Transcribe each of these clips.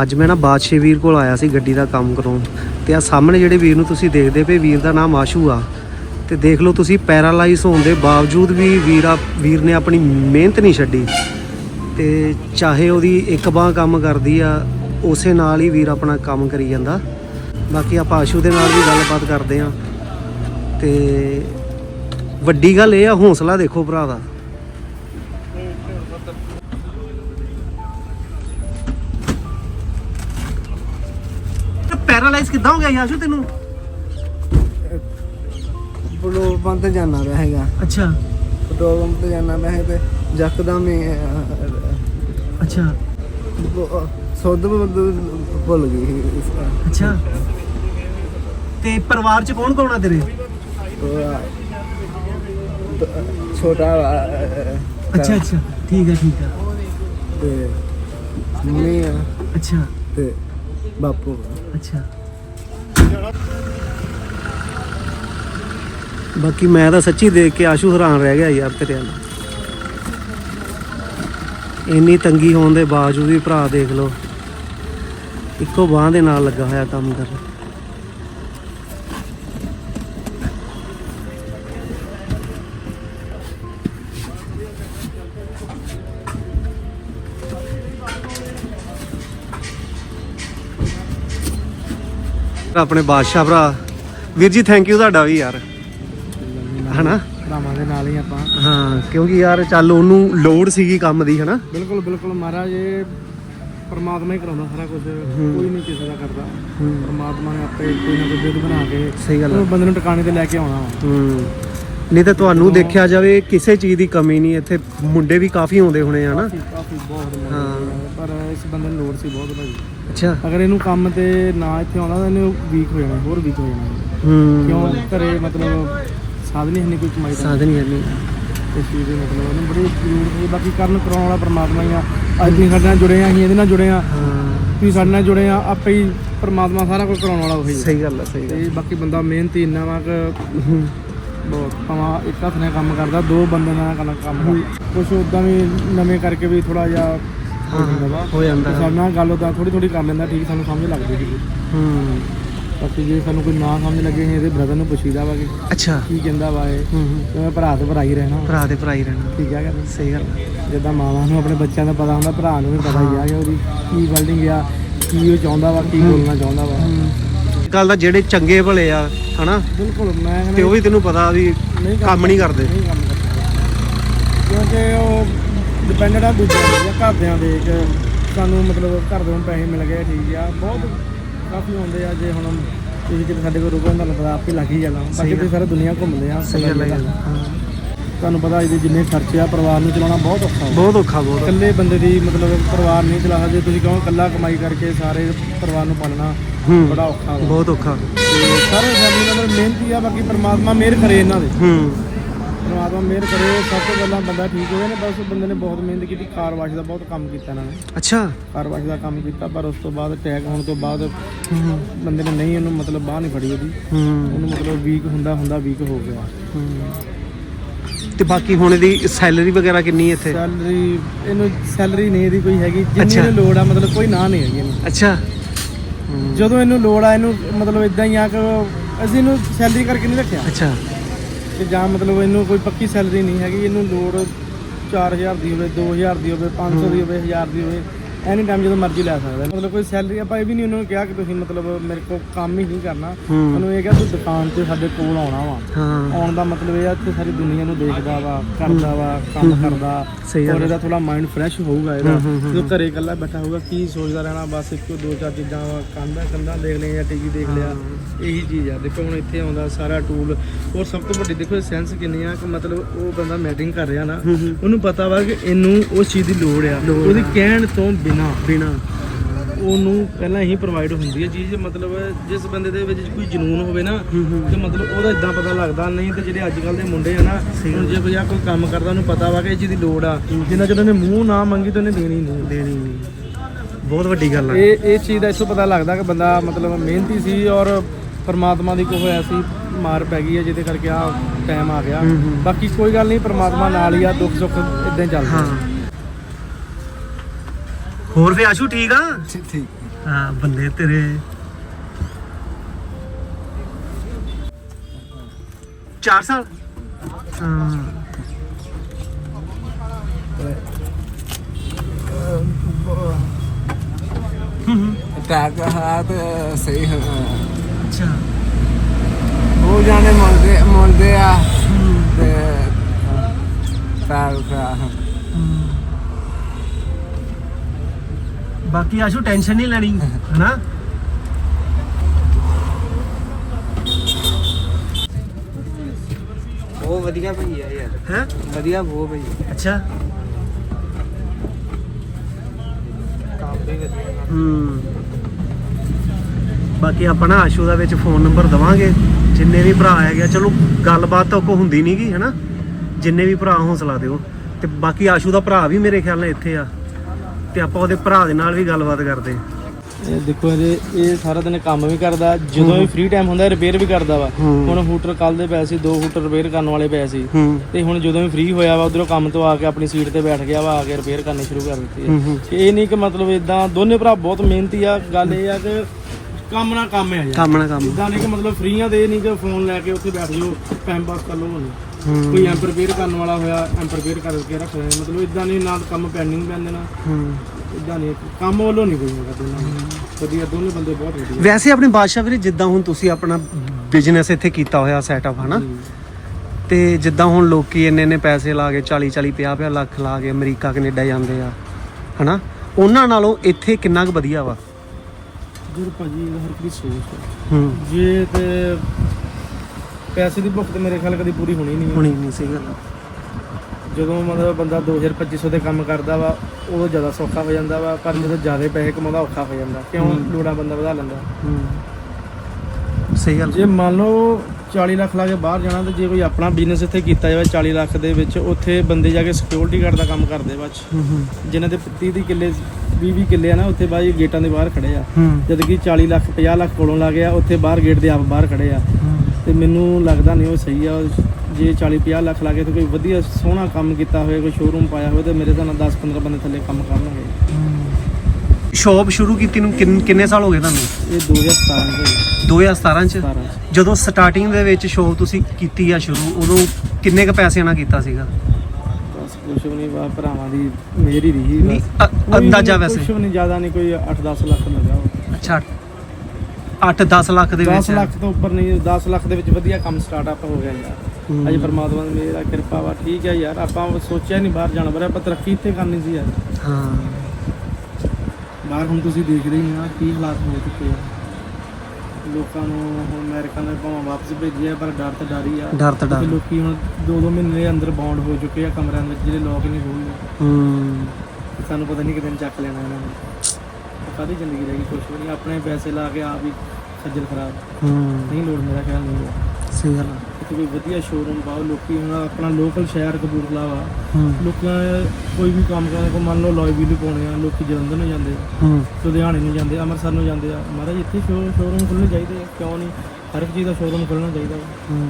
ਅੱਜ ਮੈਂ ਨਾ ਬਾਦਸ਼ਾਹ ਵੀਰ ਕੋਲ ਆਇਆ ਸੀ ਗੱਡੀ ਦਾ ਕੰਮ ਕਰਾਉਣ ਤੇ ਆ ਸਾਹਮਣੇ ਜਿਹੜੇ ਵੀਰ ਨੂੰ ਤੁਸੀਂ ਦੇਖਦੇ ਪਏ, ਵੀਰ ਦਾ ਨਾਮ ਆਸ਼ੂ ਆ। ਤੇ ਦੇਖ ਲਓ ਤੁਸੀਂ, ਪੈਰਾਲਾਈਜ਼ ਹੋਣ ਦੇ ਬਾਵਜੂਦ ਵੀ ਵੀਰਾ, ਵੀਰ ਨੇ ਆਪਣੀ ਮਿਹਨਤ ਨਹੀਂ ਛੱਡੀ। ਤੇ ਚਾਹੇ ਉਹਦੀ ਇੱਕ ਬਾਹ ਕੰਮ ਕਰਦੀ ਆ, ਉਸੇ ਨਾਲ ਹੀ ਵੀਰ ਆਪਣਾ ਕੰਮ ਕਰੀ ਜਾਂਦਾ। ਬਾਕੀ ਆਪਾਂ ਆਸ਼ੂ ਦੇ ਨਾਲ ਵੀ ਗੱਲਬਾਤ ਕਰਦੇ ਆ। ਤੇ ਵੱਡੀ ਗੱਲ ਇਹ ਆ, ਹੌਸਲਾ ਦੇਖੋ ਭਰਾ ਦਾ। ਪੈਰਾਲਾਈਜ਼ ਕਿੱਦਾਂ ਹੋ ਗਿਆ ਆਸ਼ੂ ਤੈਨੂੰ? ਪੈਟਰੋਲ ਪੰਪ ਤੇ ਜਾਣਾ ਪਿਆ ਹੈਗਾ। ਅੱਛਾ। ਪੈਟਰੋਲ ਪੰਪ ਤੇ ਜਾਣਾ ਪਿਆ ਹੈ ਤੇ ਯਕਦਮ ਹੀ ਅੱਛਾ। ਸੁੱਧ ਭੁੱਲ ਗਈ। ਅੱਛਾ। ਤੇ ਪਰਿਵਾਰ ਚ ਕੌਣ ਕੌਣ ਆ ਤੇਰੇ? ਛੋਟਾ ਅੱਛਾ ਅੱਛਾ। ਠੀਕ ਹੈ ਠੀਕ ਹੈ ਤੇ ਮੰਮੀ ਅੱਛਾ। ਤੇ ਬਾਪੂ। ਅੱਛਾ। ਬਾਕੀ ਮੈਂ ਤਾਂ ਸੱਚੀ ਦੇਖ ਕੇ ਆਸ਼ੂ ਹੈਰਾਨ ਰਹਿ ਗਿਆ ਯਾਰ ਤੇਰੇ ਨਾਲ। ਇੰਨੀ ਤੰਗੀ ਹੋਣ ਦੇ ਬਾਵਜੂਦ ਵੀ ਭਰਾ ਦੇਖ ਲਓ। ਇੱਕੋ ਬਾਹ ਦੇ ਨਾਲ ਲੱਗਾ ਹੋਇਆ ਕੰਮ ਕਰ। ਆਪਣੇ ਬਾਦਸ਼ਾਹ ਭਰਾ। ਵੀਰ ਜੀ ਥੈਂਕ ਯੂ ਤੁਹਾਡਾ ਵੀ ਯਾਰ। ਹਨਾ? ਭਰਾਵਾਂ ਦੇ ਨਾਲ ਹੀ ਆਪਾਂ। ਹਾਂ ਕਿਉਂਕਿ ਯਾਰ ਚੱਲ ਉਹਨੂੰ ਲੋੜ ਸੀਗੀ ਕੰਮ ਦੀ ਹਨਾ? ਬਿਲਕੁਲ ਬਿਲਕੁਲ ਮਹਾਰਾਜ ਇਹ ਪਰਮਾਤਮਾ ਹੀ ਕਰਾਉਂਦਾ ਸਾਰਾ ਕੁਝ। ਕੋਈ ਨਹੀਂ ਕਿਸੇ ਦਾ ਕਰਦਾ। ਪਰਮਾਤਮਾ ਨੇ ਆਪੇ ਕੋਈ ਨਾ ਕੋਈ ਵਿਧ ਬਣਾ ਕੇ ਸਹੀ ਗੱਲ ਉਹ ਬੰਦੇ ਨੂੰ ਟਿਕਾਣੇ ਤੇ ਲੈ ਕੇ ਆਉਣਾ ਹੂੰ। ਨਹੀਂ ਤਾਂ ਤੁਹਾਨੂੰ ਦੇਖਿਆ ਜਾਵੇ ਕਿਸੇ ਚੀਜ਼ ਦੀ ਕਮੀ ਨਹੀਂ। ਇੱਥੇ ਮੁੰਡੇ ਵੀ ਕਾਫੀ ਆਉਂਦੇ ਹੋਣੇ ਹਨਾ? ਕਾਫੀ ਬਹੁਤ ਹਾਂ। ਪਰ ਇਸ ਬੰਦੇ ਨੂੰ ਲੋੜ ਸੀ ਬਹੁਤ ਭਾਈ ਅੱਛਾ। ਅਗਰ ਇਹਨੂੰ ਕੰਮ ਤੇ ਨਾ ਇੱਥੇ ਆਉਂਦਾ ਤਾਂ ਇਹਨੇ ਵੀਕ ਹੋ ਜਾਣਾ ਹੋਰ ਵੀਕ ਹੋ ਜਾਣਾ। ਹੂੰ। ਕਿਉਂ? ਘਰੇ ਮਤਲਬ ਸਾਧਨ ਹੀ ਹੈ ਨਹੀਂ ਕੋਈ ਕਮਾਈ ਦਾ ਸਾਧਨ ਹੀ ਹੈ ਨਹੀਂ ਇਸ ਚੀਜ਼ ਦੇ ਮਤਲਬ ਉਹਨੂੰ ਬੜੀ ਜ਼ਰੂਰਤ ਸੀ ਬਾਕੀ ਕਰਨ ਕਰਾਉਣ ਵਾਲਾ ਪਰਮਾਤਮਾ ਹੀ ਆ। ਅੱਜ ਤੁਸੀਂ ਸਾਡੇ ਨਾਲ ਜੁੜੇ ਆ ਅਸੀਂ ਇਹਦੇ ਨਾਲ ਜੁੜੇ ਆ। ਹਾਂ। ਤੁਸੀਂ ਸਾਡੇ ਨਾਲ ਜੁੜੇ ਆ ਆਪੇ ਹੀ ਪਰਮਾਤਮਾ ਸਾਰਾ ਕੁਝ ਕਰਾਉਣ ਵਾਲਾ ਉਹੀ ਹੈ। ਸਹੀ ਗੱਲ ਹੈ ਸਹੀ ਗੱਲ ਤੇ ਬਾਕੀ ਬੰਦਾ ਮਿਹਨਤੀ ਇੰਨਾ ਵਾ ਕਿ ਹੂੰ। ਬਹੁਤ ਭਾਵੇਂ ਇੱਕ ਹੱਥ ਨਾਲ ਕੰਮ ਕਰਦਾ ਦੋ ਬੰਦੇ ਨਾਲ ਕੰਮ ਕੁਝ ਉਦਾਂ ਵੀ ਨਵੇਂ ਕਰਕੇ ਵੀ ਥੋੜਾ ਜਿਹਾ ਹੋ। ਜਾਂਦਾ ਵਾ ਹੋ ਜਾਂਦਾ ਤੇ ਸਾਡੇ ਨਾਲ ਗੱਲ ਉਦਾਂ ਥੋੜੀ ਥੋੜੀ ਕਰ ਲੈਂਦਾ ਠੀਕ ਸਾਨੂੰ ਸਮਝ ਲੱਗਦੀ ਸੀ ਹੂੰ। ਬਾਕੀ ਜੇ ਸਾਨੂੰ ਕੋਈ ਨਾ ਸਮਝ ਲੱਗੇ ਇਹਦੇ ਬ੍ਰਦਰ ਨੂੰ ਪੁੱਛੀਦਾ ਵਾ ਕਿ ਅੱਛਾ। ਕੀ ਕਹਿੰਦਾ ਵਾ ਇਹ। ਹੂੰ ਹੂੰ। ਕਿਵੇਂ ਭਰਾ ਤੋਂ ਭਰਾ ਹੀ ਰਹਿਣਾ। ਭਰਾ ਦੇ ਭਰਾ ਹੀ ਰਹਿਣਾ। ਠੀਕ ਹੈ ਕਿ ਸਹੀ ਗੱਲ। ਜਿੱਦਾਂ ਮਾਵਾਂ ਨੂੰ ਆਪਣੇ ਬੱਚਿਆਂ ਦਾ ਪਤਾ ਹੁੰਦਾ ਭਰਾ ਨੂੰ ਵੀ ਪਤਾ ਹੀ ਆ ਕਿ ਉਹਦੀ ਕੀ ਵਰਡਿੰਗ ਆ ਕੀ ਉਹ ਚਾਹੁੰਦਾ ਵਾ ਕੀ ਬੋਲਣਾ ਚਾਹੁੰਦਾ ਵਾ। ਗੱਲ ਦਾ ਜਿਹੜੇ ਚੰਗੇ ਭਲੇ ਆ ਹਨਾ? ਬਿਲਕੁਲ ਮੈਂ ਤੇ ਉਹ ਵੀ ਤੈਨੂੰ ਪਤਾ ਵੀ ਕੰਮ ਨਹੀਂ ਕਰਦੇ। ਕਿਉਂਕਿ ਉਹ ਡਿਪੈਂਡਡ ਆ ਦੂਜਿਆਂ ਦੇ ਜਾਂ ਘਰਦਿਆਂ ਦੇ ਕਿ ਸਾਨੂੰ ਮਤਲਬ ਘਰ ਦੇ ਪੈਸੇ ਮਿਲ ਗਏ ਠੀਕ ਆ। ਬਹੁਤ ਕਾਫੀ ਹੁੰਦੇ ਆ ਜੇ ਹੁਣ ਤੁਸੀਂ ਕਿਤੇ ਸਾਡੇ ਕੋਲ ਰੁਕੋ ਤੁਹਾਨੂੰ ਪਤਾ ਆਪੇ ਲੱਗ ਹੀ ਜਾਣਾ। ਬਾਕੀ ਤੁਸੀਂ ਸਾਰਾ ਦੁਨੀਆ ਘੁੰਮਦੇ ਆ ਸਹੀ ਗੱਲ ਹੈ। ਤੁਹਾਨੂੰ ਪਤਾ ਇਹਦੇ ਜਿੰਨੇ ਖਰਚੇ ਆ ਪਰਿਵਾਰ ਨੂੰ ਚਲਾਉਣਾ ਬਹੁਤ ਔਖਾ ਬਹੁਤ ਔਖਾ ਬਹੁਤ ਇਕੱਲੇ ਬੰਦੇ ਦੀ ਮਤਲਬ ਪਰਿਵਾਰ ਨਹੀਂ ਚਲਾ ਸਕਦੇ ਤੁਸੀਂ ਕਹੋ ਇਕੱਲਾ ਕਮਾਈ ਕਰਕੇ ਸਾਰੇ ਪਰਿਵਾਰ ਨੂੰ ਪਾਲਣਾ ਬੜਾ ਔਖਾ ਬਹੁਤ ਔਖਾ। ਸਾਰੇ ਫੈਮਿਲੀ ਮੈਂਬਰ ਮਿਹਨਤੀ ਆ ਬਾਕੀ ਪਰਮਾਤਮਾ ਮਿਹਰ ਕਰੇ ਇਹਨਾਂ ਦੇ। ਹੂੰ। ਪਰਮਾਤਮਾ ਮਿਹਰ ਕਰੇ ਸਭ ਤੋਂ ਪਹਿਲਾਂ ਬੰਦਾ ਠੀਕ ਹੋਵੇ ਨਾ ਬਸ ਬੰਦੇ ਨੇ ਬਹੁਤ ਮਿਹਨਤ ਕੀਤੀ ਕਾਰ ਵਾਸ਼ ਦਾ ਬਹੁਤ ਕੰਮ ਕੀਤਾ ਇਹਨਾਂ ਨੇ। ਅੱਛਾ। ਕਾਰ ਵਾਸ਼ ਦਾ ਕੰਮ ਕੀਤਾ ਪਰ ਉਸ ਤੋਂ ਬਾਅਦ ਅਟੈਕ ਹੋਣ ਤੋਂ ਬਾਅਦ ਹੂੰ। ਬੰਦੇ ਨੇ ਨਹੀਂ ਉਹਨੂੰ ਮਤਲਬ ਬਾਹ ਨਹੀਂ ਫੜੀ ਉਹਦੀ। ਹੂੰ। ਉਹਨੂੰ ਮਤਲਬ ਵੀਕ ਹੁੰਦਾ ਹੁੰਦਾ ਵੀਕ ਹੋ ਗਿਆ। ਤੇ ਬਾਕੀ ਹੁਣ ਇਹਦੀ ਸੈਲਰੀ ਵਗੈਰਾ ਕਿੰਨੀ ਹੈ ਇੱਥੇ? ਸੈਲਰੀ ਇਹਨੂੰ ਸੈਲਰੀ ਨਹੀਂ ਇਹਦੀ ਕੋਈ ਹੈਗੀ ਜਿੰਨੀ। ਇਹਨੂੰ ਲੋੜ ਆ ਮਤਲਬ ਕੋਈ ਨਾ ਨਹੀਂ ਹੈਗੀ ਇਹਨੂੰ। ਅੱਛਾ। ਜਦੋਂ ਇਹਨੂੰ ਲੋੜ ਆ ਇਹਨੂੰ ਮਤਲਬ ਇਦਾਂ ਹੀ ਆ ਕਿ ਅਸੀਂ ਇਹਨੂੰ ਸੈਲਰੀ ਕਰਕੇ ਨਹੀਂ ਰੱਖਿਆ। ਅੱਛਾ। ਕਿ ਜਾਂ ਮਤਲਬ ਇਹਨੂੰ ਕੋਈ ਪੱਕੀ ਸੈਲਰੀ ਨਹੀਂ ਹੈਗੀ, ਇਹਨੂੰ ਲੋੜ 4000 ਦੀ ਹੋਵੇ 2000 ਦੀ ਹੋਵੇ 500 ਦੀ ਹੋਵੇ 1000 ਦੀ ਹੋਵੇ। ਐਨੀ ਟਾਈਮ ਜਦੋਂ ਮਰਜ਼ੀ ਲੈ ਸਕਦਾ। ਮਤਲਬ ਕੋਈ ਸੈਲਰੀ ਆਪਾਂ ਇਹ ਵੀ ਨਹੀਂ ਉਹਨੂੰ ਕਿਹਾ ਕਿ ਤੁਸੀਂ ਮਤਲਬ ਮੇਰੇ ਕੋਲ ਕੰਮ ਹੀ ਨਹੀਂ ਕਰਨਾ। ਉਹਨੂੰ ਇਹ ਕਿਹਾ ਤੂੰ ਦੁਕਾਨ ਤੇ ਸਾਡੇ ਕੋਲ ਆਉਣਾ ਵਾ। ਆਉਣ ਦਾ ਮਤਲਬ ਇਹ ਆ ਕਿ ਸਾਰੀ ਦੁਨੀਆ ਨੂੰ ਦੇਖਦਾ ਵਾ ਕਰਦਾ ਵਾ ਕੰਮ ਕਰਦਾ। ਔਰ ਇਹਦਾ ਥੋੜਾ ਮਾਈਂਡ ਫਰੈਸ਼ ਹੋਊਗਾ ਇਹਦਾ। ਜਦੋਂ ਘਰੇ ਇਕੱਲਾ ਬੈਠਾ ਹੋਊਗਾ ਕੀ ਸੋਚਦਾ ਰਹਿਣਾ? ਬਸ ਇੱਕੋ ਦੋ ਚਾਰ ਚੀਜ਼ਾਂ ਵਾ ਕੰਧਾਂ ਕੰਧਾਂ ਦੇਖ ਲਈਆਂ ਜਾਂ ਟੀਵੀ ਦੇਖ ਲਿਆ। ਇਹੀ ਚੀਜ਼ ਆ। ਦੇਖੋ ਹੁਣ ਇੱਥੇ ਆਉਂਦਾ ਸਾਰਾ ਟੂਲ ਔਰ ਸਭ ਤੋਂ ਵੱਡੀ ਦੇਖੋ ਸੈਂਸ ਕਿੰਨੀ ਆ ਕਿ ਮਤਲਬ ਉਹ ਬੰਦਾ ਮੈਟਿੰਗ ਕਰ ਰਿਹਾ ਨਾ। ਉਹਨੂੰ ਪਤਾ ਵਾ ਕਿ ਇਹਨੂੰ ਉਸ ਚੀਜ਼ ਦੀ ਲੋੜ ਆ। ਉਹਦੀ। ਕਹਿਣ ਤੋਂ ਬਿਨਾ ਬਿਨਾ। ਉਹਨੂੰ ਪਹਿਲਾਂ ਹੀ ਪ੍ਰੋਵਾਈਡ ਹੁੰਦੀ ਹੈ ਚੀਜ਼ ਮਤਲਬ ਜਿਸ ਬੰਦੇ ਦੇ ਵਿੱਚ ਕੋਈ ਜਨੂਨ ਹੋਵੇ ਨਾ। ਤੇ ਮਤਲਬ ਉਹਦਾ ਇਦਾਂ ਪਤਾ ਲੱਗਦਾ ਨਹੀਂ ਤੇ ਜਿਹੜੇ ਅੱਜ ਕੱਲ ਦੇ ਮੁੰਡੇ ਆ ਨਾ ਹੁਣ ਜੇ ਕੋਈ ਆ ਕੋਈ ਕੰਮ ਕਰਦਾ ਉਹਨੂੰ ਪਤਾ ਵਾ ਕਿ ਇਹ ਚੀਜ਼ ਦੀ ਲੋੜ ਆ। ਜਿੰਨਾ ਚਿਰ ਉਹਨੇ ਮੂੰਹ ਨਾ ਮੰਗੀ ਤੇ ਉਹਨੇ ਦੇਣੀ ਨਹੀਂ। ਦੇਣੀ ਨਹੀਂ। ਬਹੁਤ ਵੱਡੀ ਗੱਲ ਹੈ ਇਹ ਇਹ ਚੀਜ਼ ਦਾ ਇਸੋ ਪਤਾ ਲੱਗਦਾ ਕਿ ਬੰਦਾ ਮਤਲਬ ਮਿਹਨਤੀ ਸੀ ਔਰ ਪਰਮਾਤਮਾ ਦੀ ਕੋਈ ਹੋਇਆ ਸੀ ਮਾਰ ਪੈ ਗਈ ਹੈ ਜਿਹਦੇ ਕਰਕੇ ਆ ਟਾਈਮ ਆ ਗਿਆ। ਬਾਕੀ ਕੋਈ ਗੱਲ ਨਹੀਂ ਪਰਮਾਤਮਾ ਨਾਲ ਹੀ ਆ ਦੁੱਖ ਸੁੱਖ ਇਦਾਂ ਚੱਲਦਾ। ਹੋਰ ਫੇ ਆਸ਼ੂ ਠੀਕ ਆ? ਠੀਕ ਠੀਕ। ਹਾਂ ਬੰਦੇ ਤੇਰੇ। ਚਾਰ ਸਾਲ? ਹਾਂ। ਟੈਕ ਹਾਤ ਸਹੀ ਹੈ ਅੱਛਾ। ਉਹ ਜਾਣੇ ਮੁੰਡੇ ਮੁੰਡੇ ਆ। ਤੇ ਟੈਕ ਕਾ ਬਾਕੀ ਆਸ਼ੂ ਟੈਨਸ਼ਨ ਨਹੀਂ ਲੈਣੀ ਹਨਾ? ਉਹ ਵਧੀਆ ਭਈ ਆ ਯਾਰ। ਹੈ? ਵਧੀਆ ਬਹੁਤ ਭਈ। ਅੱਛਾ। ਕੰਮ ਵੀ ਵਧੀਆ। ਹੂੰ। ਬਾਕੀ ਆਪਾਂ ਨਾ ਆਸ਼ੂ ਦਾ ਵਿੱਚ ਫੋਨ ਨੰਬਰ ਦਵਾਂਗੇ। ਜਿੰਨੇ ਵੀ ਭਰਾ ਹੈਗੇ ਚਲੋ ਗੱਲਬਾਤ ਤਾਂ ਕੋ ਹੁੰਦੀ ਨਹੀਂਗੀ ਹਨਾ? ਜਿੰਨੇ ਵੀ ਭਰਾ ਹੌਸਲਾ ਦਿਓ। ਤੇ ਬਾਕੀ ਆਸ਼ੂ ਦਾ ਭਰਾ ਵੀ ਮੇਰੇ ਖਿਆਲ ਨਾਲ ਇੱਥੇ ਆ। ਤੇ ਆਪਾਂ ਉਹਦੇ ਭਰਾ ਦੇ ਨਾਲ ਵੀ ਗੱਲਬਾਤ ਕਰਦੇ। ਇਹ ਦੇਖੋ ਇਹ ਇਹ ਸਾਰਾ ਦਿਨ ਕੰਮ ਵੀ ਕਰਦਾ ਜਦੋਂ ਵੀ ਫ੍ਰੀ ਟਾਈਮ ਹੁੰਦਾ ਰਿਪੇਅਰ ਵੀ ਕਰਦਾ ਵਾ। ਹੁਣ ਹੂਟਰ ਕੱਲ ਦੇ ਪਏ ਸੀ ਦੋ ਹੂਟਰ ਰਿਪੇਅਰ ਕਰਨ ਵਾਲੇ ਪਏ ਸੀ ਤੇ ਹੁਣ ਜਦੋਂ ਵੀ ਫ੍ਰੀ ਹੋਇਆ ਵਾ ਉਧਰੋਂ ਕੰਮ ਤੋਂ ਆ ਕੇ ਆਪਣੀ ਸੀਟ ਤੇ ਬੈਠ ਗਿਆ ਵਾ ਆ ਕੇ ਰਿਪੇਅਰ ਕਰਨੀ ਸ਼ੁਰੂ ਕਰ ਦਿੱਤੀ ਇਹ ਨਹੀਂ ਕਿ ਮਤਲਬ ਇਦਾਂ ਦੋਨੇ ਭਰਾ ਬਹੁਤ ਮਿਹਨਤੀ ਆ ਗੱਲ ਇਹ ਆ ਕਿ ਕੰਮ ਨਾ ਕੰਮ ਹੈ ਯਾਰ। ਕੰਮ ਨਾ ਕੰਮ। ਇਦਾਂ ਨਹੀਂ ਕਿ ਮਤਲਬ ਫ੍ਰੀਆਂ ਦੇ ਨਹੀਂ ਕਿ ਫੋਨ ਲੈ ਕੇ ਉੱਥੇ ਬੈਠ ਜਾਓ ਟਾਈਮ ਪਾਸ ਕਰ ਲਓ ਕੋਈ ਐਂਪ ਰਿਪੇਅਰ ਕਰਨ ਵਾਲਾ ਹੋਇਆ ਐਂਪ ਰਿਪੇਅਰ ਕਰਕੇ ਰੱਖ ਲੈਣਾ ਮਤਲਬ ਇਦਾਂ ਨਹੀਂ ਨਾ ਕੰਮ ਪੈਂਡਿੰਗ ਨਾ। ਹੂੰ। ਇਦਾਂ ਨਹੀਂ ਕੰਮ ਵੱਲੋਂ ਨਹੀਂ ਕੋਈ ਹੈਗਾ ਦੋਨਾਂ ਨੂੰ ਵਧੀਆ ਦੋਨੇ ਬੰਦੇ ਬਹੁਤ ਵਧੀਆ। ਵੈਸੇ ਆਪਣੇ ਬਾਦਸ਼ਾਹ ਵੀਰੇ ਜਿੱਦਾਂ ਹੁਣ ਤੁਸੀਂ ਆਪਣਾ ਬਿਜ਼ਨਸ ਇੱਥੇ ਕੀਤਾ ਹੋਇਆ ਸੈਟਅਪ ਹਨਾ? ਤੇ ਜਿੱਦਾਂ ਹੁਣ ਲੋਕੀ ਇੰਨੇ ਇੰਨੇ ਪੈਸੇ ਲਾ ਕੇ 40 40 50 50 ਲੱਖ ਲਾ ਕੇ ਅਮਰੀਕਾ ਕੈਨੇਡਾ ਜਾਂਦੇ ਆ ਹਨਾ? ਉਹਨਾਂ ਨਾਲੋਂ ਇੱਥੇ ਕਿੰਨਾ ਕੁ ਵਧੀਆ ਵਾ? ਜਰ ਭਾਜੀ ਹਰ ਕੋਈ ਸੋਚ ਹੂੰ। ਜੇ ਤੇ ਪੈਸੇ ਦੀ ਭੁੱਖ ਤੇ ਮੇਰੇ ਖਿਆਲ ਕਦੀ ਪੂਰੀ ਹੋਣੀ ਨਹੀਂ ਹੈ। ਹੁਣੀ ਨਹੀਂ ਸੀ ਗੱਲ। ਜਦੋਂ ਮਤਲਬ ਬੰਦਾ 2000 ਦੇ ਕੰਮ ਕਰਦਾ ਵਾ ਉਦੋਂ ਜ਼ਿਆਦਾ ਸੌਖਾ ਹੋ ਜਾਂਦਾ ਵਾ ਪਰ ਜਦੋਂ ਜ਼ਿਆਦਾ ਪੈਸੇ ਕਮਾਉਂਦਾ ਔਖਾ ਹੋ ਜਾਂਦਾ। ਕਿਉਂ? ਲੋੜਾਂ ਬੰਦਾ ਵਧਾ ਲੈਂਦਾ। ਹੂੰ। ਸਹੀ ਗੱਲ। ਜੇ ਮੰਨ ਲਓ 40 ਲੱਖ ਲਾ ਕੇ ਬਾਹਰ ਜਾਣਾ ਤੇ ਜੇ ਕੋਈ ਆਪਣਾ ਬਿਜ਼ਨਸ ਇੱਥੇ ਕੀਤਾ ਜਾਵੇ 40 ਲੱਖ ਦੇ ਵਿੱਚ ਉੱਥੇ ਬੰਦੇ ਜਾ ਕੇ ਸਿਕਿਉਰਿਟੀ ਗਾਰਡ ਦਾ ਕੰਮ ਕਰਦੇ ਬਾਅਦ 'ਚ। ਹੂੰ ਹੂੰ। ਜਿਨ੍ਹਾਂ ਦੇ 30 30 ਕਿੱਲੇ 20 20 ਕਿੱਲੇ ਆ ਨਾ ਉੱਥੇ ਬਾਈ ਗੇਟਾਂ ਦੇ ਬਾਹਰ ਖੜੇ ਆ। ਹੂੰ। ਜਦ ਕਿ 40 ਲੱਖ 50 ਲੱਖ ਕੋਲੋਂ ਲੱਗ ਗਿਆ ਉੱਥੇ ਬਾਹਰ ਗੇਟ ਦੇ ਆਪ ਬਾਹਰ ਖੜੇ ਆ। ਤੇ ਮੈਨੂੰ ਲੱਗਦਾ ਨਹੀਂ ਉਹ ਸਹੀ ਆ। ਜੇ 40 50 ਲੱਖ ਲਾ ਕੇ ਤੇ ਕੋਈ ਵਧੀਆ ਸੋਹਣਾ ਕੰਮ ਕੀਤਾ ਹੋਵੇ ਕੋਈ ਸ਼ੋਰੂਮ ਪਾਇਆ ਹੋਵੇ ਤੇ ਮੇਰੇ ਤਾਂ 10 15 ਬੰਦੇ ਥੱਲੇ ਕੰਮ ਕਰਨਗੇ। ਸ਼ੌਪ ਸ਼ੁਰੂ ਕੀਤੀ ਨੂੰ ਕਿੰਨ- ਸਾਲ ਹੋ ਗਏ ਤੁਹਾਨੂੰ? ਇਹ 2017 ਦੇ 2017 ਚ? 17 ਜਦੋਂ ਸਟਾਰਟਿੰਗ ਦੇ ਵਿੱਚ ਸ਼ੌਪ ਤੁਸੀਂ ਕੀਤੀ ਆ ਸ਼ੁਰੂ ਉਦੋਂ ਕਿੰਨੇ ਕ ਪੈਸਿਆਂ ਨਾਲ ਕੀਤਾ ਸੀਗਾ? ਬਸ ਕੁਛ ਵੀ ਨਹੀਂ ਬਾ ਭਰਾਵਾਂ ਦੀ ਮੇਰੀ ਰਹੀ ਅੰਦਾਜ਼ਾ ਵੈਸੇ? ਕੁਛ ਵੀ ਨਹੀਂ ਜ਼ਿਆਦਾ ਨਹੀਂ ਕੋਈ 8-10 ਲੱਖ ਲੱਗਾ। ਅੱਛਾ 8-10 ਲੱਖ ਦੇ 10 ਵਿੱਚ ਲੱਖ ਤੋਂ ਉੱਪਰ ਨਹੀਂ 10 ਲੱਖ ਦੇ ਵਿੱਚ ਵਧੀਆ ਕੰਮ ਸਟਾਰਟਅਪ ਹੋ ਗਿਆ ਯਾਰ। ਹੂੰ। ਅਜੇ ਪਰਮਾਤਮਾ ਦੀ ਮੇਰਾ ਕਿਰਪਾ ਵਾ ਠੀਕ ਹੈ ਯਾਰ ਆਪਾਂ ਸੋਚਿਆ ਨਹੀਂ ਬਾਹਰ ਜਾਣਾ ਪਰ ਆਪਾਂ ਤਰੱਕੀ ਇੱਥੇ ਕਰਨੀ ਸੀ ਯਾਰ। ਹਾਂ। ਬਾਹਰ ਹੁਣ ਤੁਸੀਂ ਦੇਖਦੇ ਹੀ ਆ ਕੀ ਹਾਲਾਤ ਹੋ ਚੁੱਕੇ ਆ। ਲੋਕਾਂ ਨੂੰ ਹੁਣ ਅਮਰੀਕਾ ਨੇ ਭਾਵੇਂ ਵਾਪਸ ਭੇਜਿਆ ਪਰ ਡਰ ਤਾਂ ਡਰ ਹੀ ਆ। ਡਰ ਤਾਂ ਡਰ। ਲੋਕੀ ਹੁਣ 2-2 ਮਹੀਨੇ ਦੇ ਅੰਦਰ ਬਾਉਂਡ ਹੋ ਚੁੱਕੇ ਆ ਕਮਰਿਆਂ ਵਿੱਚ ਜਿਹੜੇ ਲੋਕ ਨਹੀਂ ਖੋਲ੍ਹਦੇ ਹੂੰ। ਸਾਨੂੰ ਪਤਾ ਨਹੀਂ ਕਿਦਾਂ ਚੱਕ ਲੈਣਾ ਇਹਨਾਂ ਨੇ। ਕਾਦੀ ਜ਼ਿੰਦਗੀ ਰਹੀ ਕੁਛ ਵੀ ਨਹੀਂ ਆਪਣੇ ਪੈਸੇ ਲਾ ਕੇ ਆਪ ਹੀ ਖੱਜਲ ਖਰਾਬ। ਹੂੰ। ਨਹੀਂ ਲੋੜ ਮੇਰਾ ਖਿਆਲ ਨਹੀਂ ਹੈ। ਸਹੀ ਗੱਲ ਆ। ਇੱਥੇ ਕੋਈ ਵਧੀਆ ਸ਼ੋਰੂਮ ਪਾਓ ਲੋਕੀ ਹੁਣ ਆਪਣਾ ਲੋਕਲ ਸ਼ਹਿਰ ਕਪੂਰਥਲਾ ਵਾ। ਹੂੰ। ਲੋਕਾਂ ਕੋਈ ਵੀ ਕੰਮ ਕਰਨ ਕੋ ਮੰਨ ਲਓ ਲੋਈ ਵੀ ਪਾਉਣੇ ਆ ਲੋਕੀ ਜਲੰਧਰ ਨੂੰ ਜਾਂਦੇ ਆ ਹੂੰ। ਲੁਧਿਆਣੇ ਨੂੰ ਜਾਂਦੇ ਆ, ਅੰਮ੍ਰਿਤਸਰ ਨੂੰ ਜਾਂਦੇ ਆ। ਮਹਾਰਾਜ ਇੱਥੇ ਸ਼ੋਰੂਮ ਖੁੱਲ੍ਹਣੇ ਚਾਹੀਦੇ ਆ ਕਿਉਂ ਨਹੀਂ? ਹਰ ਇੱਕ ਚੀਜ਼ ਦਾ ਸ਼ੋਰੂਮ ਖੁੱਲ੍ਹਣਾ ਚਾਹੀਦਾ ਵਾ। ਹੂੰ।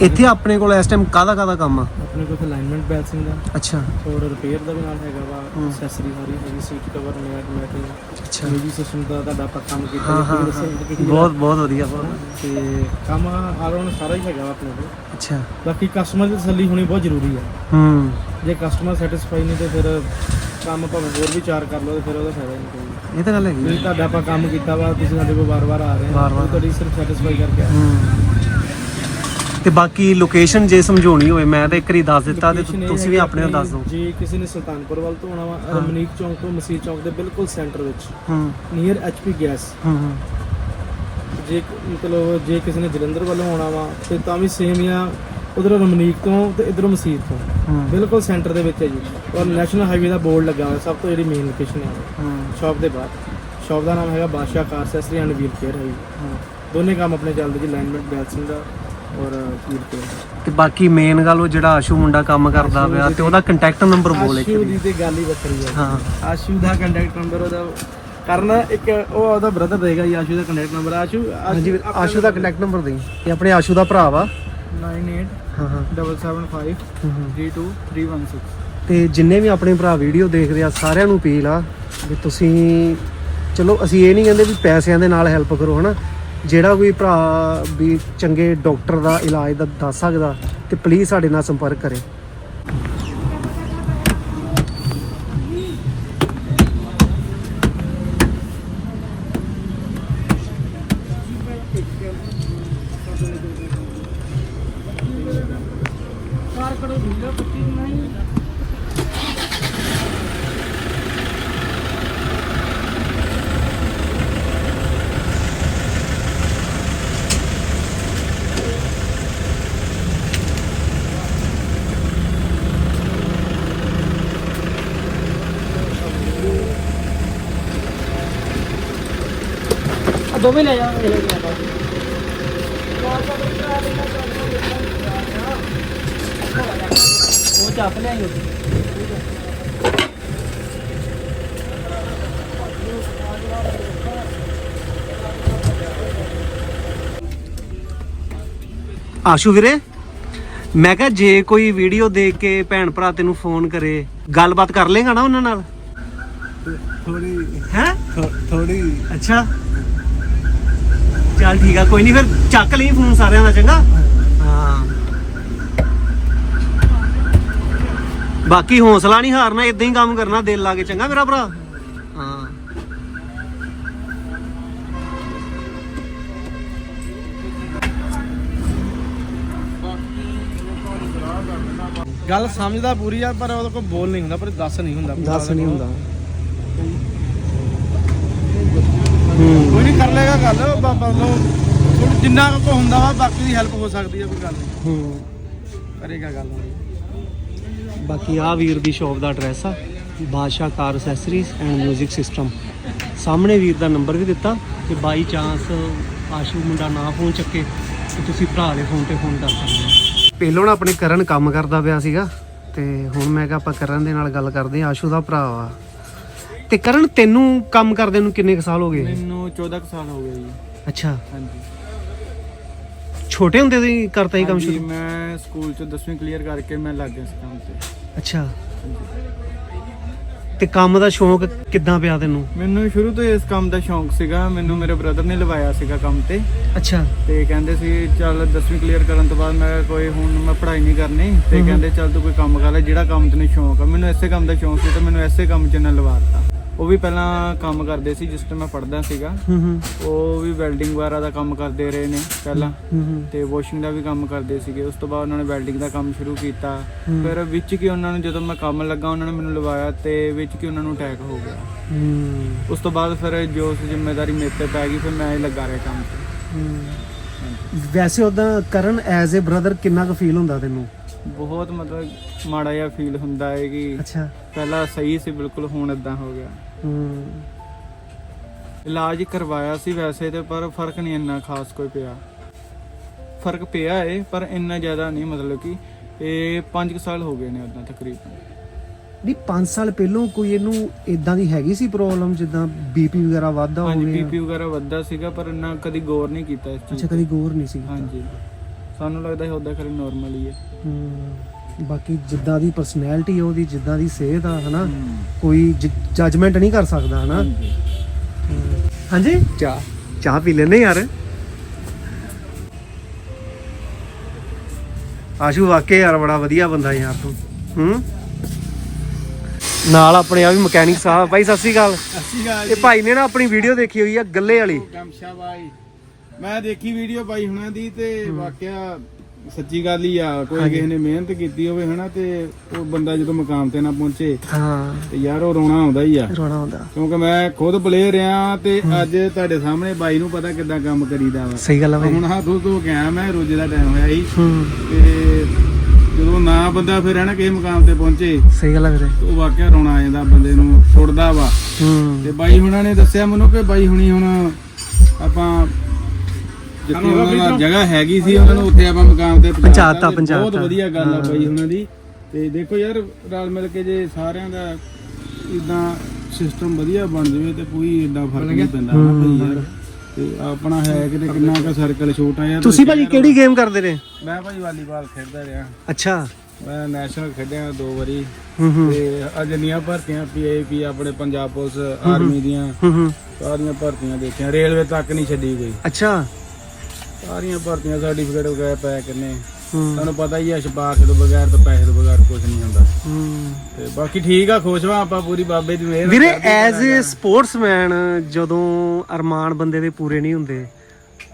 ਇੱਥੇ ਆਪਣੇ ਕੋਲ ਇਸ ਟਾਈਮ ਕਾਹਦਾ ਕਾਹਦਾ ਕੰਮ ਆ? ਆਪਣੇ ਕੋਲ ਅਲਾਈਨਮੈਂਟ ਬੈਲਸਿੰਗ ਦਾ। ਅੱਛਾ। ਔਰ ਰਿਪੇਅਰ ਦਾ ਵੀ ਨਾਲ ਹੈਗਾ ਵਾ ਹੂੰ। ਐਕਸੈਸਰੀ ਸਾਰੀ ਹੈਗੀ ਸੀਟ ਕਵਰ ਮੈਟ ਮੈਟਿੰਗ ਅੱਛਾ। ਮਿਊਜ਼ਿਕ ਸਿਸਟਮ ਦਾ ਤੁਹਾਡਾ ਆਪਾਂ ਕੰਮ ਕੀਤਾ ਹਾਂ ਹਾਂ ਬਹੁਤ ਬਹੁਤ ਵਧੀਆ ਬਹੁਤ ਤੇ ਕੰਮ ਆਲਰਾਊਂਡ ਸਾਰਾ ਹੀ ਹੈਗਾ ਆਪਣੇ ਕੋਲ। ਅੱਛਾ। ਬਾਕੀ ਕਸਟਮਰ ਦੀ ਤਸੱਲੀ ਹੋਣੀ ਬਹੁਤ ਜ਼ਰੂਰੀ ਆ। ਹੂੰ। ਜੇ ਕਸਟਮਰ ਸੈਟੀਸਫਾਈ ਨਹੀਂ ਤੇ ਫਿਰ ਕੰਮ ਭਾਵੇਂ ਹੋਰ ਵੀ ਚਾਰ ਕਰ ਲਓ ਤੇ ਫਿਰ ਉਹਦਾ ਫਾਇਦਾ ਨਹੀਂ ਕੋਈ। ਇਹ ਤਾਂ ਗੱਲ ਹੈਗੀ। ਜੇ ਤੁਹਾਡਾ ਆਪਾਂ ਕੰਮ ਕੀਤਾ ਵਾ ਤੁਸੀਂ ਸਾਡੇ ਕੋਲ ਵਾਰ-ਵਾਰ ਆ ਰਹੇ ਹੋ ਤੁਹਾਡੀ ਸਿਰਫ ਸੈਟੀਸਫਾਈ ਕਰਕੇ ਆ। ਹੂੰ। ਤੇ ਬਾਕੀ ਲੋਕੇਸ਼ਨ ਜੇ ਸਮਝਾਉਣੀ ਹੋਵੇ ਮੈਂ ਤਾਂ ਇੱਕ ਵਾਰੀ ਦੱਸ ਦਿੱਤਾ ਤੇ Location ਇਹ ਤੁਸੀਂ ਹੈ ਵੀ ਆਪਣੇ ਨੂੰ ਦੱਸ ਦਿਓ। ਜੇ ਕਿਸੇ ਨੇ ਸੁਲਤਾਨਪੁਰ ਵੱਲ ਤੋਂ ਆਉਣਾ ਵਾ ਰਮਨੀਕ ਚੌਂਕ ਤੋਂ ਮਸੀਹ ਚੌਂਕ ਦੇ ਬਿਲਕੁਲ ਸੈਂਟਰ ਵਿੱਚ ਹੂੰ। ਨੀਅਰ ਐਚਪੀ ਗੈਸ ਹੂੰ ਹੂੰ। ਜੇ ਮਤਲਬ ਜੇ ਕਿਸੇ ਨੇ ਜਲੰਧਰ ਵੱਲੋਂ ਆਉਣਾ ਵਾ ਤੇ ਤਾਂ ਵੀ ਸੇਮ ਆ ਉਧਰ ਰਮਨੀਕ ਤੋਂ ਤੇ ਇਧਰੋਂ ਮਸੀਤ ਤੋਂ। ਹੂੰ। ਬਿਲਕੁਲ ਸੈਂਟਰ ਦੇ ਵਿੱਚ ਹੈ ਜੀ। ਔਰ ਨੈਸ਼ਨਲ ਹਾਈਵੇ ਦਾ ਬੋਰਡ ਲੱਗਾ ਹੋਇਆ ਸਭ ਤੋਂ ਜਿਹੜੀ ਮੇਨ ਲੋਕੇਸ਼ਨ ਹੈ। ਹੂੰ। ਸ਼ਾਪ ਦੇ ਬਾਹਰ। ਸ਼ਾਪ ਦਾ ਨਾਮ ਹੈਗਾ Badshah car accessory and wheel care ਹੈ ਜੀ। ਹੂੰ। ਦੋਨੇ ਕੰਮ ਆਪਣੇ ਚੱਲਦੇ ਜੀ ਲਾਈਨਮੈਂਟ ਬੈਲਸਿੰਗ ਦਾ ਔਰ ਤੇ ਬਾਕੀ ਮੇਨ ਗੱਲ ਉਹ ਜਿਹੜਾ ਆਸ਼ੂ ਮੁੰਡਾ ਕੰਮ ਕਰਦਾ ਪਿਆ ਤੇ ਉਹਦਾ ਕੰਟੈਕਟ ਨੰਬਰ ਬੋਲ ਇੱਕ ਆਸ਼ੂ। ਦੀ ਤੇ ਗੱਲ ਹੀ ਵੱਖਰੀ ਹੈ ਹਾਂ। ਆਸ਼ੂ ਦਾ ਕੰਟੈਕਟ ਨੰਬਰ ਉਹਦਾ ਕਰਨਾ ਇੱਕ ਉਹ ਉਹਦਾ ਬ੍ਰਦਰ ਦੇਗਾ ਜੀ ਆਸ਼ੂ ਦਾ ਕੰਟੈਕਟ ਨੰਬਰ ਆਸ਼ੂ ਹਾਂਜੀ ਆਸ਼ੂ ਦਾ ਕੰਟੈਕਟ ਨੰਬਰ ਦੇ ਇਹ ਆਪਣੇ ਆਸ਼ੂ ਦਾ ਭਰਾ ਵਾ। 98 ਹਾਂ ਹਾਂ। 775 ਹੂੰ, ਹੂੰ। 32316 ਤੇ ਜਿੰਨੇ ਵੀ ਆਪਣੇ ਭਰਾ ਵੀਡੀਓ ਦੇਖਦੇ ਆ ਸਾਰਿਆਂ ਨੂੰ ਅਪੀਲ ਆ ਵੀ ਤੁਸੀਂ ਚਲੋ ਅਸੀਂ ਇਹ ਨਹੀਂ ਕਹਿੰਦੇ ਵੀ ਪੈਸਿਆਂ ਦੇ ਨਾਲ ਹੈਲਪ ਕਰੋ ਹਨਾ? ਜਿਹੜਾ ਕੋਈ ਭਰਾ ਵੀ ਚੰਗੇ ਡਾਕਟਰ ਦਾ ਇਲਾਜ ਦਾ ਦੱਸ ਸਕਦਾ ਤੇ ਪਲੀਜ਼ ਸਾਡੇ ਨਾਲ ਸੰਪਰਕ ਕਰੇ। ਆ ਦੋਵੇਂ ਲੈ ਜਾ ਲੈ ਜਾ ਉਹ ਚੱਪ ਲਿਆਈ ਉੱਥੇ। ਆਸ਼ੂ ਵੀਰੇ ਮੈਂ ਕਿਹਾ ਜੇ ਕੋਈ ਵੀਡੀਓ ਦੇਖ ਕੇ ਭੈਣ ਭਰਾ ਤੈਨੂੰ ਫੋਨ ਕਰੇ ਗੱਲਬਾਤ ਕਰ ਲੇਗਾ ਨਾ ਉਹਨਾਂ ਨਾਲ? ਥੋੜੀ ਹੈ? ਥੋੜੀ ਅੱਛਾ। ਚੱਲ ਠੀਕ ਆ ਕੋਈ ਨਹੀਂ ਫਿਰ ਚੱਕ ਲਈ ਫੋਨ ਸਾਰਿਆਂ ਦਾ ਚੰਗਾ। ਹਾਂ। ਬਾਕੀ ਹੌਸਲਾ ਨਹੀਂ ਹਾਰਨਾ ਇਦਾਂ ਹੀ ਕੰਮ ਕਰਨਾ ਦਿਲ ਲਾ ਕੇ ਚੰਗਾ ਮੇਰਾ ਭਰਾ। ਹਾਂ। ਗੱਲ ਸਮਝਦਾ ਪੂਰੀ ਆ ਪਰ ਉਹਦੇ ਕੋਲ ਬੋਲ ਨਹੀਂ ਹੁੰਦਾ ਪਰ ਦੱਸ ਨਹੀਂ ਹੁੰਦਾ। ਦੱਸ ਨਹੀਂ ਹੁੰਦਾ। ਕੋਈ ਨਹੀਂ ਕਰ ਲੇਗਾ ਗੱਲ ਬਾਬਾ ਨੂੰ ਥੋੜ੍ਹੀ ਜਿੰਨਾ ਕੋ ਹੁੰਦਾ ਵਾ ਬਾਕੀ ਦੀ ਹੈਲਪ ਹੋ ਸਕਦੀ ਆ ਕੋਈ ਗੱਲ ਨਹੀਂ। ਹੂੰ। ਕਰੇਗਾ ਗੱਲ ਬਾਕੀ ਆ ਵੀਰ ਦੀ ਸ਼ਾਪ ਦਾ ਐਡਰੈਸ ਆ ਬਾਦਸ਼ਾਹ ਕਾਰ ਅਸੈਸਰੀਜ਼ ਐਂਡ 뮤직 ਸਿਸਟਮ ਸਾਹਮਣੇ ਵੀਰ ਦਾ ਨੰਬਰ ਵੀ ਦਿੱਤਾ ਕਿ ਬਾਈ ਚਾਂਸ ਆਸ਼ੂ ਮੁੰਡਾ ਨਾ ਫੋਨ ਚੱਕੇ ਤੇ ਤੁਸੀਂ ਭਰਾ ਦੇ ਫੋਨ ਤੇ ਫੋਨ ਕਰ ਸਕਦੇ ਹੋ। ਪਹਿਲੋਂ ਨਾ ਆਪਣੇ ਕਰਨ ਕੰਮ ਕਰਦਾ ਪਿਆ ਸੀਗਾ ਤੇ ਹੁਣ ਮੈਂ ਕਿਹਾ ਆਪਾਂ ਕਰਨ ਦੇ ਨਾਲ ਗੱਲ ਕਰਦੇ ਹਾਂ ਆਸ਼ੂ ਦਾ ਭਰਾ ਵਾ। ਤੇ ਕਰਨ ਤੈਨੂੰ ਕੰਮ ਕਰਦੇ ਨੂੰ ਕਿੰਨੇ ਕੁ ਸਾਲ ਹੋ ਗਏ? ਮੈਨੂੰ 14 ਸਾਲ ਹੋ ਗਏ ਜੀ। ਅੱਛਾ। ਹਾਂਜੀ। ਛੋਟੇ ਹੁੰਦੇ ਤੋਂ ਹੀ ਕਰਤਾ ਹੀ ਕੰਮ ਹਾਂਜੀ, ਸ਼ੁਰੂ? ਮੈਂ ਸਕੂਲ ਚ 10ਵੀਂ ਕਲੀਅਰ ਕਰਕੇ ਮੈਂ ਲੱਗ ਗਿਆ ਸੀ ਕੰਮ ਤੇ। ਅੱਛਾ। ਤੇ ਕੰਮ ਦਾ ਸ਼ੌਂਕ ਕਿੱਦਾਂ ਪਿਆ ਤੈਨੂੰ? ਮੈਨੂੰ ਸ਼ੁਰੂ ਤੋਂ ਹੀ ਇਸ ਕੰਮ ਦਾ ਸ਼ੌਂਕ ਸੀਗਾ। ਮੈਨੂੰ ਮੇਰੇ ਬ੍ਰਦਰ ਨੇ ਲਵਾਇਆ ਸੀਗਾ ਕੰਮ ਤੇ। ਅੱਛਾ। ਤੇ ਕਹਿੰਦੇ ਸੀ ਚੱਲ 10ਵੀਂ ਕਲੀਅਰ ਕਰਨ ਤੋਂ ਬਾਅਦ ਮੈਂ ਕੋਈ ਹੁਣ ਮੈਂ ਪੜ੍ਹਾਈ ਨਹੀਂ ਕਰਨੀ। ਤੇ। ਕਹਿੰਦੇ ਚੱਲ ਤੂੰ ਕੋਈ ਕੰਮ ਕਰ ਲੈ। ਜਿਹੜਾ ਕੰਮ ਤੈਨੂੰ ਸ਼ੌਂਕ ਆ ਮੈਨੂੰ ਐਸੇ ਕੰਮ ਦਾ ਸ਼ੌਂਕ ਸੀ ਤੇ ਮੈਨੂੰ ਐਸੇ ਕੰਮ 'ਚ ਇਹਨਾਂ ਲਵਾਤਾ ਉਹ ਵੀ ਪਹਿਲਾਂ ਕੰਮ ਕਰਦੇ ਸੀ ਜਿਸ ਟਾਈਮ ਮੈਂ ਪੜ੍ਹਦਾ ਸੀਗਾ। ਹੂੰ ਹੂੰ। ਉਹ ਵੀ ਵੈਲਡਿੰਗ ਵਗੈਰਾ ਦਾ ਕੰਮ ਕਰਦੇ ਰਹੇ ਨੇ ਪਹਿਲਾਂ। ਹੂੰ ਹੂੰ ਤੇ ਵਾਸ਼ਿੰਗ ਦਾ ਵੀ ਕੰਮ ਕਰਦੇ ਸੀਗੇ। ਉਸ ਤੋਂ ਬਾਅਦ ਉਹਨਾਂ ਨੇ ਵੈਲਡਿੰਗ ਦਾ ਕੰਮ ਸ਼ੁਰੂ ਕੀਤਾ। ਫਿਰ ਵਿੱਚ ਕੀ ਉਹਨਾਂ ਨੂੰ ਜਦੋਂ ਮੈਂ ਕੰਮ ਲੱਗਾ ਉਹਨਾਂ ਨੇ ਮੈਨੂੰ ਲਵਾਇਆ ਤੇ ਵਿੱਚ ਕੀ ਉਹਨਾਂ ਨੂੰ ਅਟੈਕ ਹੋ ਗਿਆ। ਹੂੰ। ਉਸ ਤੋਂ ਬਾਅਦ ਫਿਰ ਜੋ ਸੀ ਜ਼ਿੰਮੇਵਾਰੀ ਮੇਰੇ ਤੇ ਪੈ ਗਈ ਫਿਰ ਮੈਂ ਹੀ ਲੱਗਾ ਰਿਹਾ ਕੰਮ ਤੇ। ਹੂੰ। ਵੈਸੇ ਉਦਾਂ ਕਰਨ ਐਜ਼ ਅ ਬ੍ਰਦਰ ਕਿੰਨਾ ਕੁ ਫੀਲ ਹੁੰਦਾ ਤੈਨੂੰ? ਬਹੁਤ ਮਤਲਬ ਮਾੜਾ ਜਿਹਾ ਫੀਲ ਹੁੰਦਾ ਹੈ ਕਿ ਅੱਛਾ। ਪਹਿਲਾਂ ਸਹੀ ਸੀ ਬਿਲਕੁਲ ਹੁਣ ਇਦਾਂ ਹੋ ਗਿਆ। ਹੂੰ। ਇਲਾਜ ਕਰਵਾਇਆ ਸੀ ਵੈਸੇ ਤੇ ਪਰ ਫ਼ਰਕ ਨਹੀਂ ਇੰਨਾ ਖਾਸ ਕੋਈ ਪਿਆ। ਫ਼ਰਕ ਪਿਆ ਏ ਪਰ ਇੰਨਾ ਜ਼ਿਆਦਾ ਨਹੀਂ ਮਤਲਬ ਕਿ ਇਹ 5 ਸਾਲ ਹੋ ਗਏ ਨੇ ਉਦਾਂ ਤਕਰੀਬਨ। ਨਹੀਂ 5 ਸਾਲ ਪਹਿਲਾਂ ਕੋਈ ਇਹਨੂੰ ਇਦਾਂ ਦੀ ਹੈਗੀ ਸੀ ਪ੍ਰੋਬਲਮ ਜਿੱਦਾਂ ਬੀਪੀ ਵਗੈਰਾ ਵਾਧਾ ਹਾਂਜੀ ਹੋਵੇ ਬੀਪੀ ਵਗੈਰਾ ਵੱਧਦਾ ਸੀਗਾ ਪਰ ਇੰਨਾ ਕਦੀ ਗੌਰ ਨਹੀਂ ਕੀਤਾ ਇਸ ਚੀਜ਼ ਅੱਛਾ ਕਦੀ ਗੌਰ ਨਹੀਂ ਸੀ। ਹਾਂਜੀ। ਸਾਨੂੰ ਲੱਗਦਾ ਹੈ ਉਹਦਾ ਖਰੇ ਨਾਰਮਲ ਹੀ ਹੈ। ਹੂੰ। ਬਾਕੀ ਜਿੱਦਾਂ ਦੀ ਪਰਸਨੈਲਿਟੀ ਉਹਦੀ ਜਿੱਦਾਂ ਦੀ ਸਿਹਤ ਆ ਹਨਾ। ਕੋਈ ਜੱਜਮੈਂਟ ਨਹੀਂ ਕਰ ਸਕਦਾ ਹਨਾ। ਹਾਂਜੀ। ਚਾਹ ਚਾਹ ਪੀ ਲੈਨੇ ਯਾਰ। ਆਸ਼ੂ ਵਾਕੇ ਯਾਰ ਬੜਾ ਵਧੀਆ ਬੰਦਾ ਯਾਰ ਤੂੰ। ਹੂੰ? ਨਾਲ ਆਪਣੇ ਆ ਵੀ ਮਕੈਨਿਕ ਸਾਹਿਬ। ਭਾਈ ਸਤਿ ਸ਼੍ਰੀ ਅਕਾਲ। ਗੱਲ ਇਹ ਭਾਈ ਨੇ ਨਾ ਆਪਣੀ ਵੀਡੀਓ ਦੇਖੀ ਹੋਈ ਆ ਗੱਲੇ ਵਾਲੀ। ਗਮਸ਼ਾ ਬਾਈ। ਮੈਂ ਦੇਖੀ ਵੀਡੀਓ ਬਾਈ ਹੁਣਾਂ ਦੀ ਤੇ ਵਾਕਿਆ ਸੱਚੀ ਗੱਲ ਹੀ ਆ ਕੋਈ ਕਿਸੇ ਨੇ ਮਿਹਨਤ ਕੀਤੀ ਹੋਵੇ ਹਨਾ ਤੇ ਉਹ ਬੰਦਾ ਜਦੋਂ ਮਕਾਮ ਤੇ ਨਾ ਪਹੁੰਚੇ ਹਾਂ। ਤੇ ਯਾਰ ਉਹ ਰੋਣਾ ਆਉਂਦਾ ਹੀ ਆ। ਰੋਣਾ ਹੁੰਦਾ ਕਿਉਂਕਿ ਮੈਂ ਖੁਦ ਪਲੇਅਰ ਆ ਤੇ ਅੱਜ ਤੁਹਾਡੇ ਸਾਹਮਣੇ ਬਾਈ ਨੂੰ ਪਤਾ ਕਿੱਦਾਂ ਕੰਮ ਕਰੀਦਾ ਵਾ। ਸਹੀ ਗੱਲ ਆ ਭਾਈ ਹੁਣ ਹੱਥ ਧੋ ਕੇ ਆਇਆ ਮੈਂ ਰੋਜੇ ਦਾ ਟਾਈਮ ਹੋਇਆ ਸੀ। ਹੂੰ। ਤੇ ਜਦੋਂ ਨਾ ਬੰਦਾ ਫਿਰ ਹਨਾ ਕਿਸੇ ਮਕਾਮ ਤੇ ਪਹੁੰਚੇ ਸਹੀ ਗੱਲ ਆ ਵੀਰੇ। ਉਹ ਵਾਕਿਆ ਰੋਣਾ ਆ ਜਾਂਦਾ ਬੰਦੇ ਨੂੰ ਸੁੱਟਦਾ ਵਾ। ਹੂੰ। ਤੇ ਬਾਈ ਹੁਣਾਂ ਨੇ ਦੱਸਿਆ ਮੈਨੂੰ ਕਿ ਬਾਈ ਹੁਣੀ ਹੁਣ ਆਪਾਂ ਜਿੱਥੇ ਉਹਨਾਂ ਦੀ ਜਗ੍ਹਾ ਹੈਗੀ ਸੀ ਉਹਨਾਂ ਨੂੰ ਉੱਥੇ ਆਪਾਂ ਮਕਾਮ ਤੇ ਪਹੁੰਚਾਤਾ, ਬਹੁਤ। ਵਧੀਆ ਗੱਲ ਆ। ਬਾਈ ਹੁਣਾਂ ਦੀ। ਤੇ ਦੇਖੋ ਯਾਰ ਰਲ ਮਿਲ ਕੇ ਜੇ ਸਾਰਿਆਂ ਦਾ ਇਦਾਂ ਸਿਸਟਮ ਵਧੀਆ ਬਣ ਜਾਵੇ ਤੇ ਕੋਈ ਏਡਾ ਫ਼ਰਕ ਨਹੀਂ ਪੈਂਦਾ ਨਾ ਭਾਈ ਯਾਰ। ਤੇ ਆਪਣਾ ਹੈ ਕਿਤੇ ਕਿੰਨਾ ਕੁ ਸਰਕਲ ਛੋਟਾ ਯਾਰ। ਤੁਸੀਂ ਭਾਜੀ ਕਿਹੜੀ ਗੇਮ ਕਰਦੇ ਰਹੇ? ਮੈਂ ਭਾਈ ਵਾਲੀਬਾਲ ਖੇਡਦਾ ਰਿਹਾ। ਅੱਛਾ। ਮੈਂ ਨੈਸ਼ਨਲ ਖੇਡਿਆ ਦੋ ਵਾਰੀ। ਤੇ ਅਜਨੀਆਂ ਭਰਤੀਆਂ ਪੀਏਪੀ ਆਪਣੇ ਪੰਜਾਬ ਪੁਲਿਸ ਆਰਮੀ ਦੀਆਂ ਸਾਰੀਆਂ ਭਰਤੀਆਂ ਦੇਖੀਆਂ। ਰੇਲਵੇ ਤੱਕ ਨਹੀਂ ਛੱਡੀ ਕੋਈ। ਅੱਛਾ। ਸਾਰੀਆਂ ਭਰਤੀਆਂ ਸਰਟੀਫਿਕੇਟ ਵਗੈਰਾ ਪੈ ਕਿੰਨੇ ਹੂੰ। ਤੁਹਾਨੂੰ ਪਤਾ ਹੀ ਆ ਸਿਫਾਰਸ਼ ਤੋਂ ਬਗੈਰ ਤਾਂ ਪੈਸੇ ਤੋਂ ਬਗੈਰ ਕੁਝ ਨਹੀਂ ਹੁੰਦਾ। ਹੂੰ। ਤੇ ਬਾਕੀ ਠੀਕ ਆ ਖੁਸ਼ ਹਾਂ ਆਪਾਂ ਪੂਰੀ ਬਾਬੇ ਦੀ ਮਿਹਰ ਵੀਰੇ ਐਜ਼ ਅ ਸਪੋਰਟਸਮੈਨ ਜਦੋਂ ਅਰਮਾਨ ਬੰਦੇ ਦੇ ਪੂਰੇ ਨਹੀਂ ਹੁੰਦੇ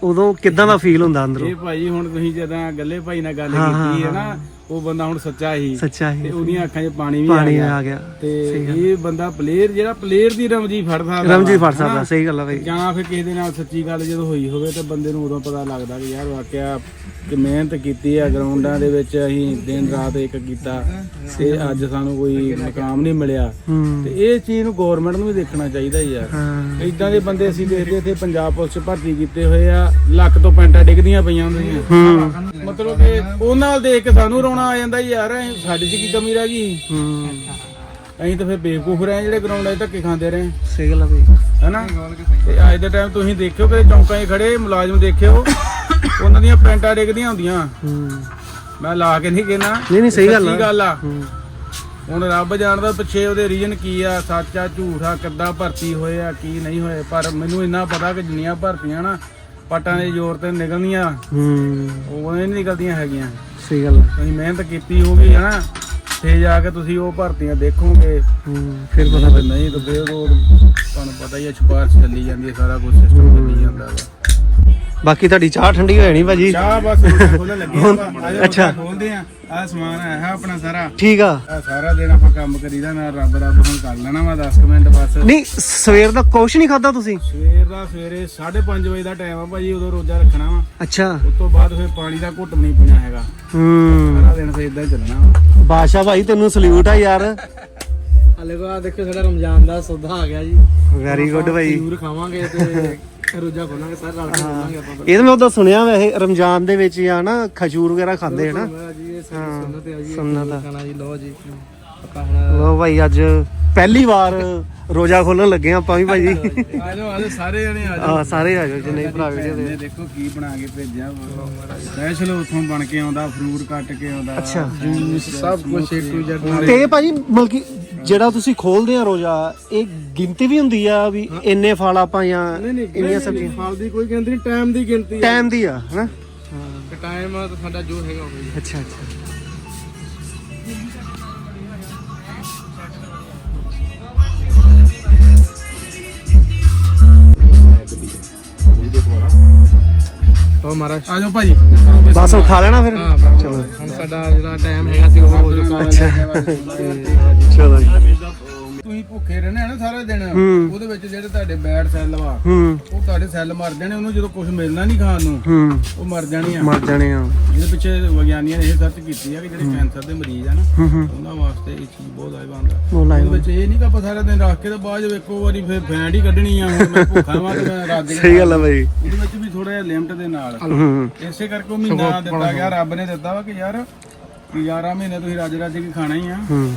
ਉਦੋਂ ਕਿਦਾਂ ਦਾ ਫੀਲ ਹੁੰਦਾ ਅੰਦਰੋਂ? ਇਹ ਭਾਈ ਹੁਣ ਤੁਸੀਂ ਜਦੋਂ ਗੱਲੇ ਭਾਈ ਨਾਲ ਗੱਲ ਕੀਤੀ ਹਾਂ, ਨਾ ਉਹ ਬੰਦਾ ਹੁਣ ਸੱਚਾ ਹੀ। ਸੱਚਾ ਤੇ ਹੀ ਉਹਦੀਆਂ ਅੱਖਾਂ 'ਚ ਪਾਣੀ ਵੀ ਆ ਪਾਣੀ ਗਿਆ। ਆ ਗਿਆ। ਤੇ ਇਹ ਬੰਦਾ ਪਲੇਅਰ ਜਿਹੜਾ ਪਲੇਅਰ ਦੀ ਰਮਜੀ ਫੜ ਸਕਦਾ ਰਮਜੀ ਫੜ ਸਕਦਾ? ਸਹੀ ਗੱਲ ਆ ਬਈ। ਜਾਂ ਫਿਰ ਕਿਸੇ ਦੇ ਨਾਲ ਸੱਚੀ ਗੱਲ ਜਦੋਂ ਹੋਈ ਹੋਵੇ ਤੇ ਬੰਦੇ ਨੂੰ ਉਦੋਂ ਪਤਾ ਲੱਗਦਾ ਕਿ ਯਾਰ ਵਾਕਿਆ ਕਿ ਮਿਹਨਤ ਕੀਤੀ ਹੈ ਗਰਾਊਂਡਾਂ ਦੇ ਵਿੱਚ ਅਸੀਂ ਦਿਨ ਰਾਤ ਇੱਕ ਕੀਤਾ ਤੇ ਅੱਜ ਸਾਨੂੰ ਕੋਈ ਮੁਕਾਮ ਨਹੀਂ ਮਿਲਿਆ। ਤੇ ਇਹ ਚੀਜ਼ ਨੂੰ ਗਵਰਨਮੈਂਟ ਨੂੰ ਵੀ ਦੇਖਣਾ ਚਾਹੀਦਾ ਯਾਰ ਇਦਾਂ ਦੇ ਬੰਦੇ ਅਸੀਂ ਦੇਖਦੇ ਇੱਥੇ ਪੰਜਾਬ ਪੁਲਿਸ 'ਚ ਭਰਤੀ ਕੀਤੇ ਹੋਏ ਆ ਲੱਖ ਤੋਂ ਪੈਂਟਾਂ ਡਿੱਗਦੀਆਂ ਪਈਆਂ ਹੁੰਦੀਆਂ। ਮਤਲਬ ਕਿ ਉਹਨਾਂ ਨਾਲ ਦੇਖ ਕੇ ਸਾਨੂੰ ਰੋਣਾ ਆ ਜਾਂਦਾ ਯਾਰ ਅਸੀਂ- ਸਾਡੇ 'ਚ ਕੀ ਕਮੀ ਰਹਿ ਗਈ? ਹੂੰ। ਅਸੀਂ ਤਾਂ ਫਿਰ ਬੇਵਕੂਫ ਰਹੇ ਜਿਹੜੇ ਗਰਾਊਂਡਾਂ 'ਚ ਧੱਕੇ ਖਾਂਦੇ ਰਹੇ ਸਹੀ ਗੱਲ ਆ ਬਈ। ਹੈਨਾ? ਤੇ ਅੱਜ ਦੇ ਟਾਈਮ ਤੁਸੀਂ ਦੇਖਿਓ ਕਿ ਚੌਂਕਾਂ 'ਚ ਖੜੇ ਮੁਲਾਜ਼ਮ ਦੇਖਿਓ ਉਹਨਾਂ ਦੀਆਂ ਪੈਂਟਾਂ ਡਿੱਗਦੀਆਂ ਹੁੰਦੀਆਂ। ਹੂੰ। ਮੈਂ ਲਾ ਕੇ ਨਹੀਂ ਕਹਿਣਾ ਨਹੀਂ ਨਹੀਂ ਸਹੀ ਗੱਲ ਸੱਚੀ ਆ ਗੱਲ ਆ। ਹੂੰ। ਹੁਣ ਰੱਬ ਜਾਣਦਾ ਪਿੱਛੇ ਉਹਦੇ ਰੀਜਨ ਕੀ ਆ ਸੱਚਾ ਝੂਠਾ ਕਿੱਦਾਂ ਭਰਤੀ ਹੋਏ ਆ ਕੀ ਨਹੀਂ ਹੋਏ। ਪਰ ਮੈਨੂੰ ਇੰਨਾ ਪਤਾ ਕਿ ਜਿੰਨੀਆਂ ਭਰਤੀਆਂ ਨਾ ਪਟਾਂ ਦੇ ਜ਼ੋਰ ਤੇ ਨਿਕਲਣੀਆਂ ਹੂੰ। ਉਹ ਨਹੀਂ ਨਿਕਲਦੀਆਂ ਹੈਗੀਆਂ। ਸਹੀ ਗੱਲ ਆ। ਤੁਸੀਂ ਮਿਹਨਤ ਕੀਤੀ ਹੋਗੀ ਹਨਾ ਤੇ ਜਾ ਕੇ ਤੁਸੀਂ ਉਹ ਭਰਤੀਆਂ ਦੇਖੋਗੇ। ਹੂੰ ਫਿਰ ਪਤਾ ਤੇ ਨਹੀਂ ਤਾਂ ਫਿਰ ਉਹ ਤੁਹਾਨੂੰ ਪਤਾ ਹੀ ਆ ਸਿਫਾਰਸ਼ ਚੱਲੀ ਜਾਂਦੀ ਹੈ ਸਾਰਾ ਕੁਝ ਸਿਸਟਮ ਚੱਲੀ ਜਾਂਦਾ ਵਾ। ਬਾਕੀ ਤੁਹਾਡੀ ਚਾਹ ਠੰਡੀ ਹੋਣੀ ਭਾਜੀ? ਚਾਹ ਬਸ ਖੋਲਣ ਲੱਗੇ ਆਪਾਂ ਅੱਛਾ। ਅੱਛਾ। ਖੋਲਦੇ ਆ ਆ ਸਮਾਨ ਹੈ ਆਪਣਾ ਸਾਰਾ। ਠੀਕ ਆ। ਆ ਸਾਰਾ ਦਿਨ ਆਪਾਂ ਕੰਮ ਕਰੀਦਾ ਨਾ ਰੱਬ ਰੱਬ ਹੁਣ ਕਰ ਲੈਣਾ ਵਾ 10 ਕੁ ਮਿੰਟ ਬਸ। ਨਹੀਂ ਸਵੇਰ ਦਾ ਕੁਛ ਨਹੀਂ ਖਾਦਾ ਤੁਸੀਂ? ਸਵੇਰ ਦਾ ਸਵੇਰੇ 5:30 ਵਜੇ ਦਾ ਟਾਈਮ ਆ ਭਾਜੀ ਉਦੋਂ ਰੋਜ਼ਾ ਰੱਖਣਾ ਵਾ। ਅੱਛਾ। ਉਸ ਤੋਂ ਬਾਅਦ ਫਿਰ ਪਾਣੀ ਦਾ ਘੁੱਟ ਵੀ ਨਹੀਂ ਪੀਣਾ ਹੈਗਾ। ਹੂੰ। ਸਾਰਾ ਦਿਨ ਫਿਰ ਇਦਾਂ ਹੀ ਚੱਲਣਾ ਵਾ। ਬਾਸ਼ਾ ਭਾਈ ਤੈਨੂੰ ਸਲੂਟ ਆ ਯਾਰ। ਹਲੇ ਕੋ ਆ ਦੇਖੋ ਸਾਡਾ ਰਮਜ਼ਾਨ ਦਾ ਸੌਦਾ ਆ ਗਿਆ ਜੀ। ਵੈਰੀ ਗੁੱਡ ਭਾਈ। ਜ਼ਰੂਰ ਖਾਵਾਂਗੇ ਤੇ ਰੋਜ਼ਾ ਖੋਲਾਂਗੇ ਸਾਰੇ ਰਲ ਕੇ ਖੋਲਾਂਗੇ ਆਪਾਂ ਇਹ ਤਾਂ ਮੈਂ ਉਦੋਂ ਸੁਣਿਆ ਵੈਸੇ ਰਮਜ਼ਾਨ ਦੇ ਵਿੱਚ ਆ ਨਾ ਖਜੂਰ ਵਗੈਰਾ ਖਾਂਦੇ ਹਨ ਹਾਂ ਜੀ ਇਹ ਸਾਡੀ ਸੁਨਨਤ ਹੈ ਜੀ ਇਹ ਸੁਨਨਤ ਆ। ਖਾਣਾ ਜੀ ਲਓ ਜੀ ਆਪਾਂ ਹੁਣ ਲੋ ਭਾਈ ਅੱਜ ਪਹਿਲੀ ਵਾਰ ਰੋਜ਼ਾ ਖੋਲਣ ਲੱਗੇ ਆ ਆਪਾਂ ਵੀ ਭਾਜੀ ਆ ਜਾਓ ਆ ਜਾਓ ਸਾਰੇ ਜਣੇ ਆ ਆ ਸਾਰੇ ਆ ਜਾਓ ਜਿੰਨੇ ਭਰਾ ਵੀਡੀਓ ਦੇ ਦੇਖੋ। ਕੀ ਬਣਾ ਕੇ ਭੇਜਿਆ ਸਪੈਸ਼ਲ ਉਥੋਂ ਬਣ ਕੇ ਆਉਂਦਾ ਫਰੂਟ ਕੱਟ ਕੇ ਆਉਂਦਾ ਅੱਛਾ। ਸਭ ਕੁਝ ਏ ਟੂ ਜ਼ੈਡ ਤੇ ਭਾਜੀ ਮਤਲਬ ਕਿ ਜਿਹੜਾ ਤੁਸੀਂ ਖੋਲਦੇ ਆ ਰੋਜ਼ਾ ਇਹ ਗਿਣਤੀ ਵੀ ਹੁੰਦੀ ਆ ਵੀ ਇੰਨੇ ਫਲ ਆਪਾਂ ਜਾਂ ਇੰਨੀਆਂ ਸਬਜ਼ੀਆਂ। ਫਲ ਦੀ ਕੋਈ ਗਿਣਤੀ ਨਹੀਂ ਟਾਈਮ ਦੀ ਗਿਣਤੀ ਹੈ ਟਾਈਮ ਦੀ ਆ ਹਨਾ? ਤੇ ਟਾਈਮ ਤਾਂ ਸਾਡਾ ਜੋ ਹੈਗਾ ਉਹ ਹੀ ਅੱਛਾ ਅੱਛਾ। ਉਹ ਮਹਾਰਾਜ। ਆ ਜਾਓ ਭਾਜੀ। ਬਸ ਖਾ ਲੈਣਾ ਫਿਰ। ਹਾਂ ਚਲੋ। ਹੁਣ ਸਾਡਾ ਜਿਹੜਾ ਟਾਈਮ ਹੈਗਾ ਸੀ ਉਹ ਹੋ ਚੁੱਕਾ ਅੱਛਾ ਚਲੋ ਜੀ। ਤੁਸੀਂ ਭੁੱਖੇ ਰਹਿੰਦੇ ਆ ਨਾ ਸਾਰਾ ਦਿਨ ਹੂੰ। ਉਹਦੇ ਵਿੱਚ ਜਿਹੜੇ ਤੁਹਾਡੇ ਬੈਡ ਸੈੱਲ ਵਾ ਹੂੰ। ਉਹ ਤੁਹਾਡੇ ਸੈੱਲ ਮਰ ਜਾਣੇ ਉਹਨੂੰ ਜਦੋਂ ਕੁਝ ਮਿਲਣਾ ਨਹੀਂ ਖਾਣ ਨੂੰ ਹੂੰ। ਉਹ ਮਰ ਜਾਣੇ ਆ। ਮਰ ਜਾਣੇ ਆ। ਇਹਦੇ ਪਿੱਛੇ ਵਿਗਿਆਨੀਆਂ ਨੇ ਇਹ ਸਰਚ ਕੀਤੀ ਆ ਕਿ ਜਿਹੜੇ ਕੈਂਸਰ ਦੇ ਮਰੀਜ਼ ਆ ਨਾ ਹੂੰ ਹੂੰ। ਉਹਨਾਂ ਵਾਸਤੇ ਇਹ ਚੀਜ਼ ਬਹੁਤ ਲਾਹੇਵੰਦ ਆ। ਉਹ ਉਹਦੇ ਵਿੱਚ ਇਹ ਨਹੀਂ ਕਿ ਆਪਾਂ ਸਾਰਾ ਦਿਨ ਰੱਖ ਕੇ ਤੇ ਬਾਅਦ ਵਿੱਚ ਇੱਕੋ ਵਾਰੀ ਫਿਰ ਫੈਂਡ ਹੀ ਕੱਢਣੀ ਆ ਹੁਣ ਮੈਂ ਭੁੱਖਾ ਵਾਂ ਤੇ ਮੈਂ ਰਾਤ ਦੇ ਸਹੀ ਗੱਲ ਆ ਭਾਈ ਉਹਦੇ ਵਿੱਚ ਵੀ ਥੋੜਾ ਜਿਹਾ ਲਿਮਟ ਦੇ ਨਾਲ। ਹੂੰ ਇਸੇ ਕਰਕੇ ਉਹ ਮਹੀਨਾ ਦਿੱਤਾ ਗਿਆ ਰੱਬ ਨੇ ਦਿੱਤਾ ਵਾ ਕਿ ਯਾਰ ਕਿ 11 ਮਹੀਨੇ ਤੁਸੀਂ ਰੱਜ ਰੱਜ ਕੇ ਖਾਣਾ ਹੀ ਆ। ਹੂੰ।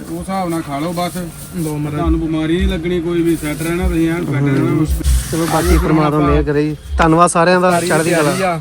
ਤੇ ਉਸ ਹਿਸਾਬ ਨਾਲ ਖਾ ਲਓ ਬਸ। ਤੁਹਾਨੂੰ ਬਿਮਾਰੀ ਨਹੀਂ ਲੱਗਣੀ ਕੋਈ ਵੀ ਸੈੱਟ ਰਹਿਣਾ ਤੁਸੀਂ ਐਨ ਫਿੱਟ ਰਹਿਣਾ। ਚਲੋ ਬਾਕੀ ਪ੍ਰਮਾਤਮਾ ਮਿਹਰ ਕਰੇ ਜੀ। ਧੰਨਵਾਦ ਸਾਰਿਆਂ ਦਾ ਚੜ੍ਹਦੀ ਕਲਾ।